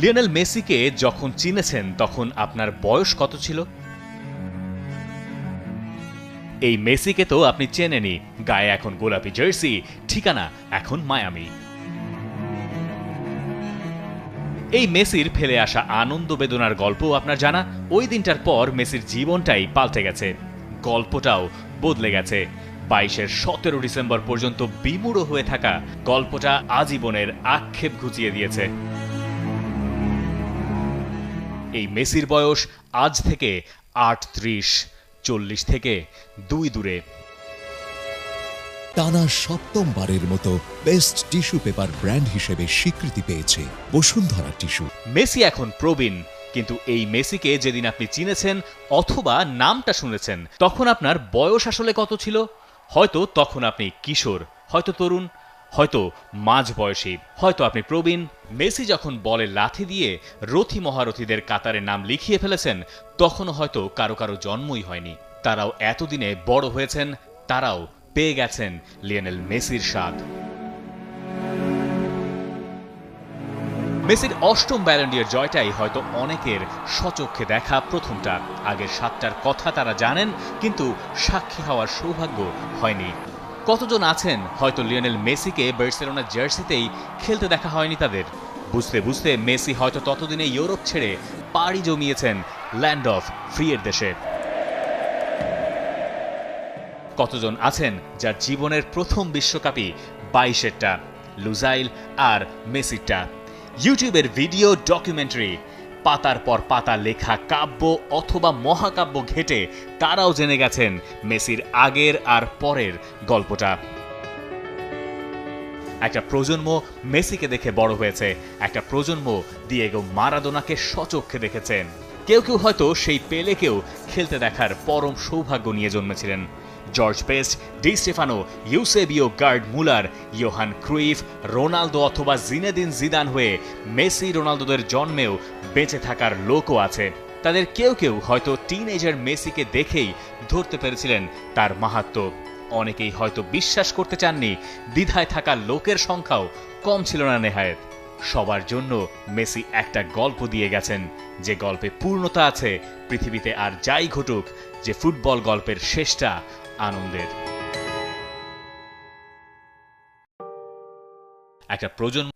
Lionel মেসিকে যখন চিনেছেন, তখন আপনার বয়স কত ছিল? এই মেসিকে তো আপনি চেনেনি গায়ে এখন গোলাপি জার্সি, ঠিকানা এখন মায়ামি। এই মেসির ফেলে আসা আনন্দ বেদনার গল্প আপনার জানা। ওই দিনটার পর মেসির জীবনটাই পাল্টে গেছে। গল্পটাও বদলে গেছে। বাইশের সতেরো ডিসেম্বর পর্যন্ত বিমূঢ় হয়ে থাকা গল্পটা আজীবনের আক্ষেপ ঘুচিয়ে দিয়েছে। এই মেসির বয়স আজ থেকে আটত্রিশ চল্লিশ থেকে দুই দূরে। টানা সপ্তমবারের মতো বেস্ট টিস্যু পেপার ব্র্যান্ড হিসেবে স্বীকৃতি পেয়েছে বসুন্ধরা টিস্যু। মেসি এখন প্রবীণ কিন্তু এই মেসিকে যেদিন আপনি চিনেছেন অথবা নামটা শুনেছেন তখন আপনার বয়স আসলে কত ছিল? হয়তো তখন আপনি কিশোর হয়তো তরুণ হয়তো মাঝ বয়সী, হয়তো আপনি প্রবীণ। মেসি যখন বলে লাথি দিয়ে রথী মহারথীদের কাতারে নাম লিখিয়ে ফেলেছেন, তখনও হয়তো কারও কারও জন্মই হয়নি। তারাও এতদিনে বড় হয়েছেন, তারাও পেয়ে গেছেন লিওনেল মেসির স্বাদ। মেসির অষ্টম ব্যালেন্ডিয়ার জয়টাই হয়তো অনেকের সচক্ষে দেখা প্রথমটা। আগের সাতটার কথা তারা জানেন, কিন্তু সাক্ষী হওয়ার সৌভাগ্য হয়নি। কতজন আছেন? হয়তো লিওনেল মেসিকে বার্সেলোনা জার্সিতেই খেলতে দেখা হয়নি তাদের। বুঝতে বুঝতে মেসি হয়তো ততদিনে ইউরোপ ছেড়ে পাড়ি জমিয়েছেন ল্যান্ড অফ ফ্রিয়ের দেশে। কতজন আছেন যার জীবনের প্রথম বিশ্বকাপই বাইশেরটা, লুজাইল আর মেসিরটা। ইউটিউবের ভিডিও ডকুমেন্টারি পাতার পর পাতা লেখা কাব্য অথবা মহাকাব্য ঘেটে তারাও জেনে গেছেন মেসির আগের আর পরের গল্পটা। একটা প্রজন্ম মেসিকে দেখে বড় হয়েছে, একটা প্রজন্ম দিয়েগো মারাদোনাকে সচক্ষে দেখেছেন। কেউ কেউ হয়তো সেই পেলেকেও খেলতে দেখার পরম সৌভাগ্য নিয়ে জন্মেছিলেন। George Best Di Stefano Eusebio Gerd Muller Johan Cruyff Ronaldo অথবা জিনেদিন জিদান হয়ে মেসি রোনালদোদের জন্মেও বেঁচে থাকার লোকও আছে। তাদের কেউ কেউ হয়তো টিনেজার মেসিকে দেখেই ধরতে পেরেছিলেন তার মাহাত্ম্য অনেকেই হয়তো বিশ্বাস করতে চাননি, দ্বিধায় থাকা লোকের সংখ্যাও কম ছিল না নেহায়েত। সবার জন্য মেসি একটা গল্প দিয়ে গেছেন, যে গল্পে পূর্ণতা আছে, পৃথিবীতে আর যাই ঘটুক, যে ফুটবল গল্পের শেষটা আনন্দের। একটা প্রজন্ম